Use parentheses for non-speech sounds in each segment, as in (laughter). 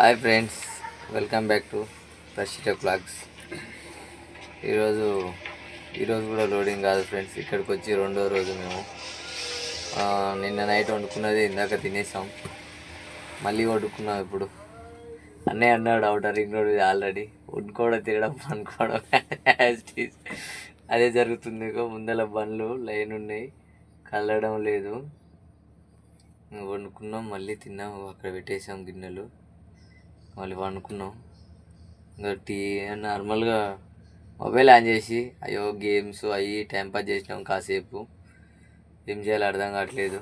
Hi friends welcome back to Prashita blogs ఈరోజు ఈరోజు కూడా లోడింగ్ కాదు ఫ్రెండ్స్ ఇక్కడికి వచ్చి రెండో రోజు మేము నిన్న నైట్ వండుకున్నది ఇందాక తినేసాం. మళ్ళీ వండుకున్నాం ఇప్పుడు. అన్నయ్య అన్నాడు అవుటర్ రింగ్ రోడ్ ఆల్రెడీ. వండుకోవడం తినడం పనుకోవడం. అదే జరుగుతుంది ముందల బండ్లు లైన్ ఉన్నాయి. కలడం లేదు. వండుకున్నాం మళ్ళీ తిన్నాం అక్కడ పెట్టేసాం గిన్నెలు. మళ్ళీ వండుకున్నాం ఇంకా టీ నార్మల్గా మొబైల్ ఆన్ చేసి అయ్యో గేమ్స్ అవి టైంపాస్ చేసినాం కాసేపు. ఏం చేయాలో అర్థం కావట్లేదు.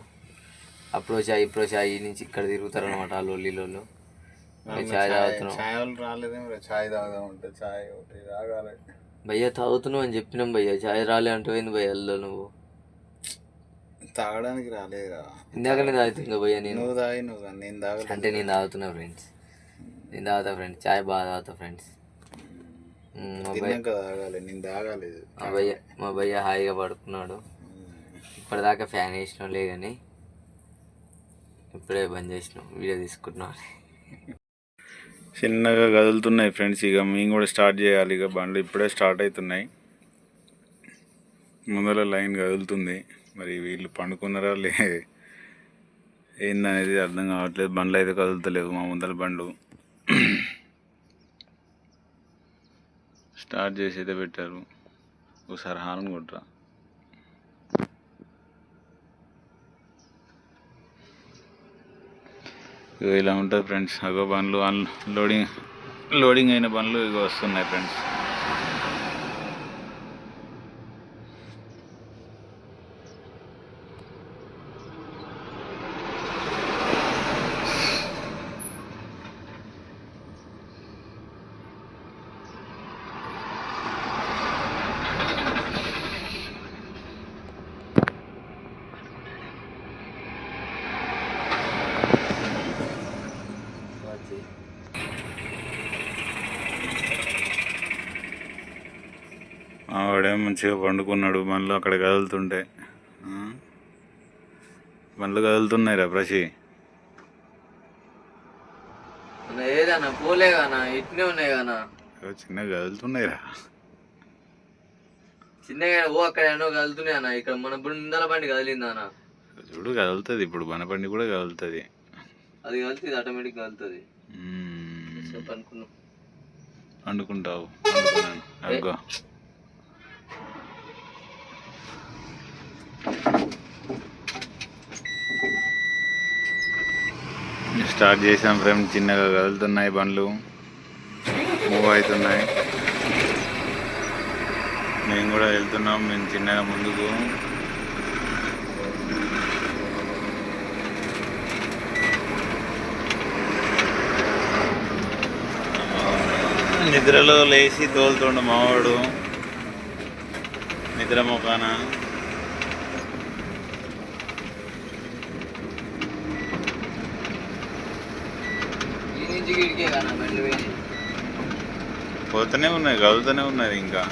అప్రోచ్ అయ్యి ఇప్రోచ్ అయ్యి నుంచి ఇక్కడ తిరుగుతారు అనమాట ఆ లొల్లిలోళ్ళు చాయ్ తాగుతున్నాం. చాయ్ రాలేదేమో చాయ్ తాగుదామంటే చాయ్ ఒకటి తాగాలి. భయ్యా తాగుతున్నావు అని చెప్పినాం భయ్యా. చాయ్ రాలే అంటూ భయ్యా అల్లో నువ్వు. తాగడానికి రాలేదురా. ఇందాకనే తాగుతుందా భయ్యా నేను. నువ్వు తాగి నువ్వు. నేను తాగలేదు అంటే నేను తాగుతున్నా ఫ్రెండ్స్ నేను తాగుతా ఫ్రెండ్స్ చాయ్ బాగా తాగుతా ఫ్రెండ్స్ మా భయ్య మా భయ్య హాయిగా పడుకున్నాడు. ఇప్పటిదాకా ఫ్యాన్ వేసినాం లే కానీ ఇప్పుడే బంద్ చేసినాం. వీడియో తీసుకుంటున్నాం. చిన్నగా కదులుతున్నాయి ఫ్రెండ్స్ ఇక మేము కూడా స్టార్ట్ చేయాలి. ఇక బండ్లు ఇప్పుడే స్టార్ట్ అవుతున్నాయి. ముందర లైన్ కదులుతుంది. మరి వీళ్ళు పండుకున్నారా లే? ఏందనేది అర్థం కావట్లేదు. బండ్లు అయితే కదులుతలేవు మా ముందర బండ్లు. స్టార్ట్ చేసి అయితే పెట్టారు. ఒకసారి హార్న్ కొట్టరా ఇగో ఇలా ఉంటుంది ఫ్రెండ్స్. అగో బండ్లు అన్ లోడింగ్ లోడింగ్ అయిన బండ్లు ఇగో వస్తున్నాయి ఫ్రెండ్స్. ఆవిడేం మంచిగా పండుకున్నాడు బండ్లు అక్కడ కదులుతుంటే? బండ్లు కదులుతున్నాయి రా ప్రశి ఏదన్నా పోలే కానా ఇట్నే ఉన్నాయి కానా చిన్నగా కదులుతున్నాయి రా చిన్నగా ఓ అక్కడ ఎన్నో కదులుతున్నాయి అన్న ఇక్కడ మన బృందాల బండి కదిలిందా అన్న. చూడు కదులుతుంది ఇప్పుడు మన బండి కూడా కదులుతుంది. అది కలుతుంది ఆటోమేటిక్ కదులుతుంది. మ్మ్. చెప్పు అనుకున్నాం. వండుకుంటావు వండుకున్నాను అగ్గో స్టార్ట్ చేసాం ఫ్రెండ్. చిన్నగా కదులుతున్నాయి బండ్లు. మూవ్ అవుతున్నాయి. మేము కూడా వెళ్తున్నాం. మేము చిన్నగా ముందుకు. నిద్రలో లేచి తోలుతుండు మావాడు. నిద్ర మొకాన ఈ నుంచి గిడికే కానా బండ్లు పోయినాయి పోతూనే ఉన్నాయి కదులుతూనే ఉన్నది ఇంకా.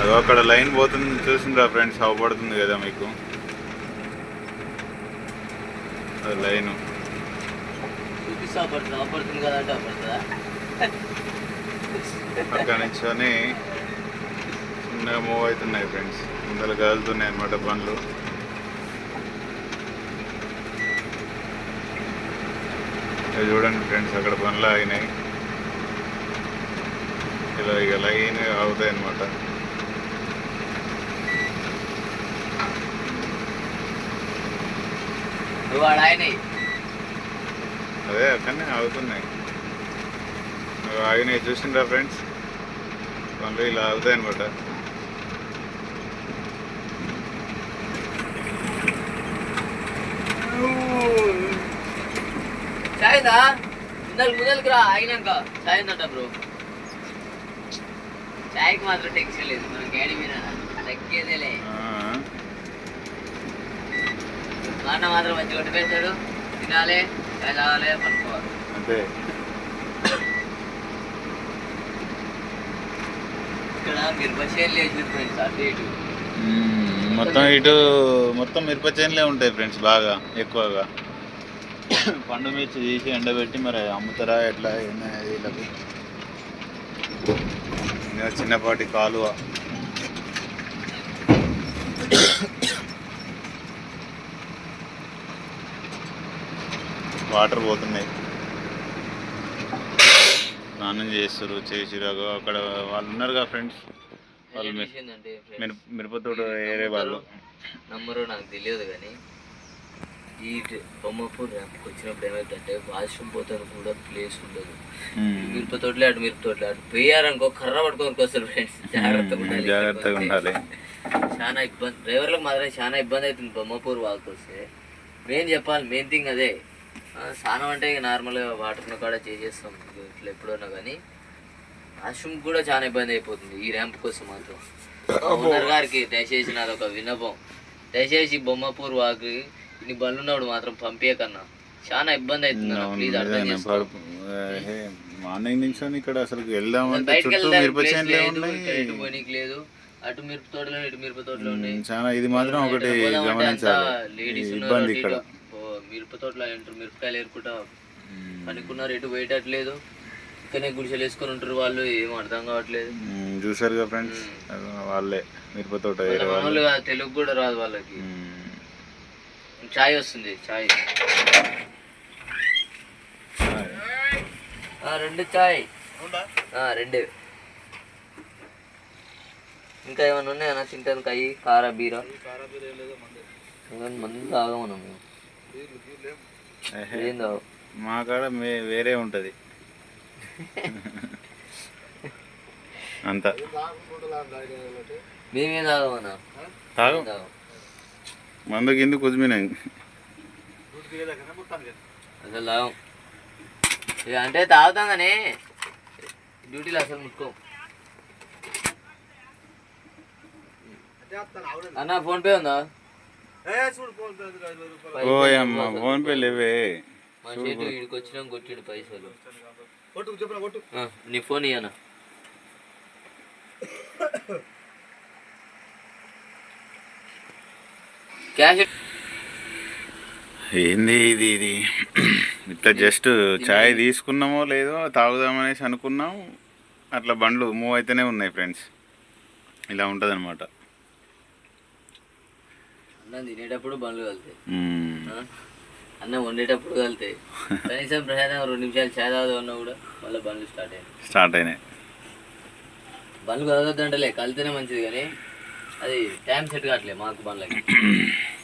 అదో అక్కడ లైన్ పోతుంది చూసిండ్రా ఫ్రెండ్స్ అవపడుతుంది కదా మీకు. లైన్. చూపిస్తా పడుతుంది పడుతుంది కదా అంటే పడుతుందా అక్కడ నుంచొని చిన్నగా మూవ్ అవుతున్నాయి ఫ్రెండ్స్. ముందర కదులుతున్నాయి అన్నమాట బండ్లు. చూడండి ఫ్రెండ్స్ అక్కడ బండ్లు ఆగినాయి. ఇలా ఇక లైన్ అవుతాయి ఆయనే అదే అక్కడనే ఆగుతున్నాయి. ఆగినాయి చూసిండ్రా ఫ్రెండ్స్ బండ్లు ఇలా ఆగుతాయి అన్నమాట. చాయ్ దా ముందర ముందరికి రా ఆగినాక. బ్రో చాయ్కి మాత్రం టెన్షన్ లేదు. మన గాడి మీద తగ్గేదేలే మాత్రం మంచిగా వండి పెడతాడు. తినాలి చాయ్ తాగాలి పనుకోవాలి అంతే. మిరప చేనులు ఫ్రెండ్స్ అటు ఇటు. మొత్తం ఇటు మొత్తం మిరప చేనులే ఉంటాయి ఫ్రెండ్స్ బాగా ఎక్కువగా. పండు మిర్చి తీసి ఎండబెట్టి మరి అమ్ముతారా ఎట్లా ఏంది వీళ్ళకి. ఇంకా చిన్నపాటి కాలువ. వాటర్ పోతున్నాయి. స్నానం చేస్తారు చేసిరాగా అక్కడ వాళ్ళు ఉన్నారుగా ఫ్రెండ్స్ వాళ్ళు మిరప మిరపతోట వేరే వాళ్ళు. నమ్మరు నాకు తెలియదు కానీ ఈ బొమ్మపూర్ ర్యాంప్కి వచ్చినప్పుడు ఏమైందంటే వాష్రూమ్ పోతాను కూడా ప్లేస్ ఉండదు. మ్మ్. మిరప తోటలే అటు మిరప తోటలే అటు పోయారనుకో కర్ర పట్టుకొని వస్తారు ఫ్రెండ్స్ జాగ్రత్తగా. ఉండాలి జాగ్రత్తగా ఉండాలి. చాలా ఇబ్బంది. డ్రైవర్లకు మాత్రం చాలా ఇబ్బంది అవుతుంది బొమ్మపూర్ వాళ్ళకి వస్తే. మెయిన్ చెప్పాలి మెయిన్ థింగ్ అదే. స్నానం అంటే ఇక నార్మల్గా వాటర్ను కూడా చేసేస్తాం. ఇట్లా ఎప్పుడన్నా కానీ. వాష్రూమ్ కూడా చాలా ఇబ్బంది అయిపోతుంది ఈ ర్యాంప్ కోసం మాత్రం. ఓనర్ గారికి దయచేసి నాది ఒక విన్నపం. దయచేసి బొమ్మపూర్ వాకి ఇన్ని బండ్లు ఉన్నప్పుడు మాత్రం పంపించకన్నా చాలా ఇబ్బంది అవుతుంది. ప్లీజ్ అర్థం చేసుకో. మార్నింగ్ నుంచి ఇక్కడ అసలు వెళ్దామంటే చుట్టూ మిరప చేనులే లేదు, ఉన్నాయి. లేదు. అటు మిరప తోటలో ఇటు మిరప తోటలో ఉన్నాయి చాలా ఇది మాత్రం ఒకటి గమనించాలి. ఇబ్బంది ఇక్కడ. మిరప తోటలో ఎంటారు మిరపకాయలు ఏరుకుంటా మ్మ్. పనుకున్నారు ఎటు పోయేటట్లేదు. ఇక్కడనే గుడిసెలు వేసుకొని ఉంటారు వాళ్ళు ఏం అర్థం కావట్లేదు. మ్మ్. చూసారుగా ఫ్రెండ్స్? వాళ్ళే మిరప తోట మామూలుగా తెలుగు కూడా రాదు వాళ్ళకి. చాయ్ వస్తుంది చాయ్. ఆ, రెండు చాయ్. ఆ, రెండే. ఇంకా ఏమైనా ఉన్నాయన్నా తింటానికి అయ్యి కార బీర? మందు. తాగు మా కాడ మే- వేరే ఉంటది. అంత. మేమేం తాగమన్నా తాగు. మందు కింద కుదిమినాయి అసలు తాగం. ఇక అంటే తాగుతాం కానీ డ్యూటీలో అసలు ముట్టుకోం. అన్న ఫోన్ పే ఉందా? ఫోన్ పే లేవే. మా చేతి వీడికి వచ్చినాం కొట్టిండు పైసలు. ఆ, నీ ఫోన్ ఇయ్యనా? క్యాష్ ఏంది ఇది ఇది? ఇట్లా జస్ట్ చాయ్ తీసుకున్నామో లేదో తాగుదామనేసి అనుకున్నాం. అట్లా బండ్లు మూవ్ అయితేనే ఉన్నాయి ఫ్రెండ్స్ ఇలా ఉంటుంది అనమాట అన్నం తినేటప్పుడు బండ్లు కలుతాయి? అన్నం వండేటప్పుడు కలుతాయి. కనీసం ప్రశాంతంగా రెండు నిమిషాలు చాయ్ తాగుదా కూడా మళ్ళీ బండ్లు స్టార్ట్ అయ్యాయి స్టార్ట్ అయినాయి. బండ్లు కలగద్దంటలే కలితేనే మంచిది కానీ అది టైం సెట్ కావట్లే మాకు బండ్లకి. (clears throat)